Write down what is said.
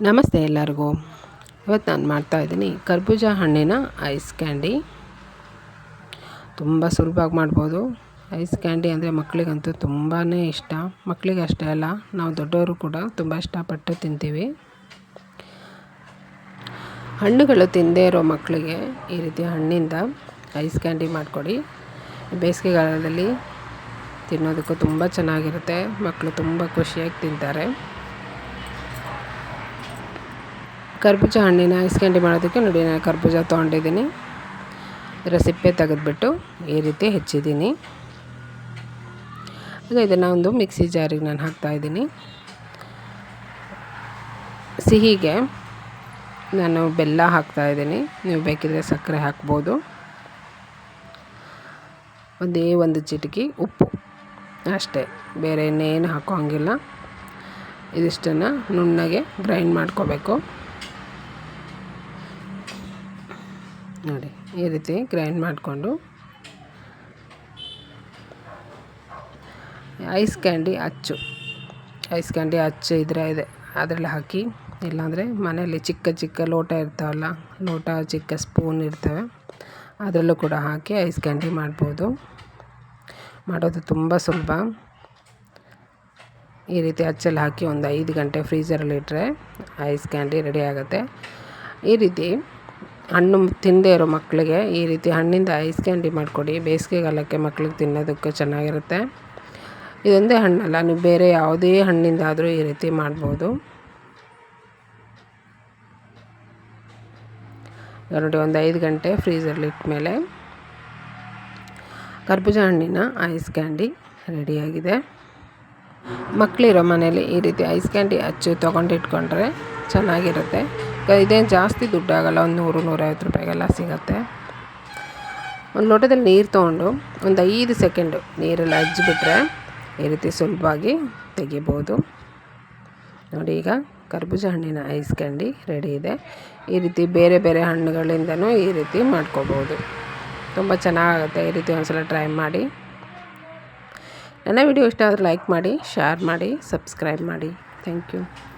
ನಮಸ್ತೆ ಎಲ್ಲರಿಗೂ. ಇವತ್ತು ನಾನು ಮಾಡ್ತಾಯಿದ್ದೀನಿ ಕರ್ಬೂಜ ಹಣ್ಣಿನ ಐಸ್ ಕ್ಯಾಂಡಿ. ತುಂಬ ಸುಲಭವಾಗಿ ಮಾಡ್ಬೋದು. ಐಸ್ ಕ್ಯಾಂಡಿ ಅಂದರೆ ಮಕ್ಕಳಿಗಂತೂ ತುಂಬಾ ಇಷ್ಟ. ಮಕ್ಕಳಿಗೆ ಅಷ್ಟೇ ಅಲ್ಲ, ನಾವು ದೊಡ್ಡವರು ಕೂಡ ತುಂಬ ಇಷ್ಟಪಟ್ಟು ತಿಂತೀವಿ. ಹಣ್ಣುಗಳು ತಿಂದೇ ಇರೋ ಮಕ್ಕಳಿಗೆ ಈ ರೀತಿ ಹಣ್ಣಿಂದ ಐಸ್ ಕ್ಯಾಂಡಿ ಮಾಡಿಕೊಡಿ. ಬೇಸಿಗೆಗಾಲದಲ್ಲಿ ತಿನ್ನೋದಕ್ಕೂ ತುಂಬ ಚೆನ್ನಾಗಿರುತ್ತೆ. ಮಕ್ಕಳು ತುಂಬ ಖುಷಿಯಾಗಿ ತಿಂತಾರೆ. ಕರ್ಬೂಜ ಹಣ್ಣಿನ ಐಸ್ ಕ್ಯಾಂಡಿ ಮಾಡೋದಕ್ಕೆ ನೋಡಿ, ನಾನು ಕರ್ಬೂಜ ತೊಗೊಂಡಿದ್ದೀನಿ. ಇದರ ಸಿಪ್ಪೆ ತೆಗೆದುಬಿಟ್ಟು ಈ ರೀತಿ ಹೆಚ್ಚಿದ್ದೀನಿ. ಈಗ ಇದನ್ನು ಒಂದು ಮಿಕ್ಸಿ ಜಾರಿಗೆ ನಾನು ಹಾಕ್ತಾಯಿದ್ದೀನಿ ಸಿಹಿಗೆ ನಾನು ಬೆಲ್ಲ ಹಾಕ್ತಾಯಿದ್ದೀನಿ ನೀವು ಬೇಕಿದ್ರೆ ಸಕ್ಕರೆ ಹಾಕ್ಬೋದು. ಒಂದೇ ಒಂದು ಚಿಟಕಿ ಉಪ್ಪು. ಅಷ್ಟೇ, ಬೇರೆ ಇನ್ನೇನು ಹಾಕೋ ಹಂಗಿಲ್ಲ ಇದಿಷ್ಟನ್ನು ನುಣ್ಣಗೆ ಗ್ರೈಂಡ್ ಮಾಡ್ಕೋಬೇಕು. ನೋಡಿ, ಈ ರೀತಿ ಗ್ರೈಂಡ್ ಮಾಡಿಕೊಂಡು ಐಸ್ ಕ್ಯಾಂಡಿ ಅಚ್ಚು. ಐಸ್ ಕ್ಯಾಂಡಿ ಅಚ್ಚು ಇದ್ರೆ ಇದೆ. ಅದರಲ್ಲಿ ಹಾಕಿ, ಇಲ್ಲಾಂದರೆ ಮನೆಯಲ್ಲಿ ಚಿಕ್ಕ ಚಿಕ್ಕ ಲೋಟ ಇರ್ತಾವಲ್ಲ, ಲೋಟ, ಚಿಕ್ಕ ಸ್ಪೂನ್ ಇರ್ತವೆ, ಅದರಲ್ಲೂ ಕೂಡ ಹಾಕಿ ಐಸ್ ಕ್ಯಾಂಡಿ ಮಾಡ್ಬೋದು. ಮಾಡೋದು ತುಂಬ ಸುಲಭ. ಈ ರೀತಿ ಅಚ್ಚಲ್ಲಿ ಹಾಕಿ ಒಂದು ಐದು ಗಂಟೆ ಫ್ರೀಜರಲ್ಲಿ ಇಟ್ಟರೆ ಐಸ್ ಕ್ಯಾಂಡಿ ರೆಡಿ ಆಗುತ್ತೆ. ಈ ರೀತಿ ಹಣ್ಣು ತಿನ್ನದೇ ಇರೋ ಮಕ್ಕಳಿಗೆ ಈ ರೀತಿ ಹಣ್ಣಿಂದ ಐಸ್ ಕ್ಯಾಂಡಿ ಮಾಡಿಕೊಡಿ. ಬೇಸಿಗೆಗಾಲಕ್ಕೆ ಮಕ್ಳಿಗೆ ತಿನ್ನೋದಕ್ಕೆ ಚೆನ್ನಾಗಿರುತ್ತೆ. ಇದೊಂದೇ ಹಣ್ಣಲ್ಲ, ನೀವು ಬೇರೆ ಯಾವುದೇ ಹಣ್ಣಿಂದಾದರೂ ಈ ರೀತಿ ಮಾಡ್ಬೋದು. ನೋಡಿ, ಒಂದು ಐದು ಗಂಟೆ ಫ್ರೀಸರ್ಲಿ ಇಟ್ಟಮೇಲೆ ಕರ್ಬೂಜ ಹಣ್ಣಿನ ಐಸ್ ಕ್ಯಾಂಡಿ ರೆಡಿಯಾಗಿದೆ. ಮಕ್ಕಳಿರೋ ಮನೇಲಿ ಈ ರೀತಿ ಐಸ್ ಕ್ಯಾಂಡಿ ಹಚ್ಚು ತೊಗೊಂಡಿಟ್ಕೊಂಡ್ರೆ ಚೆನ್ನಾಗಿರುತ್ತೆ. ಇದೇನು ಜಾಸ್ತಿ ದುಡ್ಡಾಗಲ್ಲ, ಒಂದು ನೂರು, ನೂರೈವತ್ತು ರೂಪಾಯಿಗೆಲ್ಲ ಸಿಗುತ್ತೆ. ಒಂದು ಲೋಟದಲ್ಲಿ ನೀರು ತೊಗೊಂಡು ಒಂದು ಐದು ಸೆಕೆಂಡು ನೀರೆಲ್ಲ ಹಚ್ಚಿಬಿಟ್ರೆ ಈ ರೀತಿ ಸುಲಭವಾಗಿ ತೆಗಿಬೋದು. ನೋಡಿ ಈಗ ಕರ್ಬೂಜ ಹಣ್ಣಿನ ಐಸ್ ಕ್ಯಾಂಡಿ ರೆಡಿ ಇದೆ. ಈ ರೀತಿ ಬೇರೆ ಬೇರೆ ಹಣ್ಣುಗಳಿಂದನೂ ಈ ರೀತಿ ಮಾಡ್ಕೋಬೋದು. ತುಂಬ ಚೆನ್ನಾಗುತ್ತೆ, ಈ ರೀತಿ ಒಂದ್ಸಲ ಟ್ರೈ ಮಾಡಿ. ನನ್ನ ವಿಡಿಯೋ ಇಷ್ಟ ಆದರೆ ಲೈಕ್ ಮಾಡಿ, ಶೇರ್ ಮಾಡಿ, ಸಬ್ಸ್ಕ್ರೈಬ್ ಮಾಡಿ. Thank you.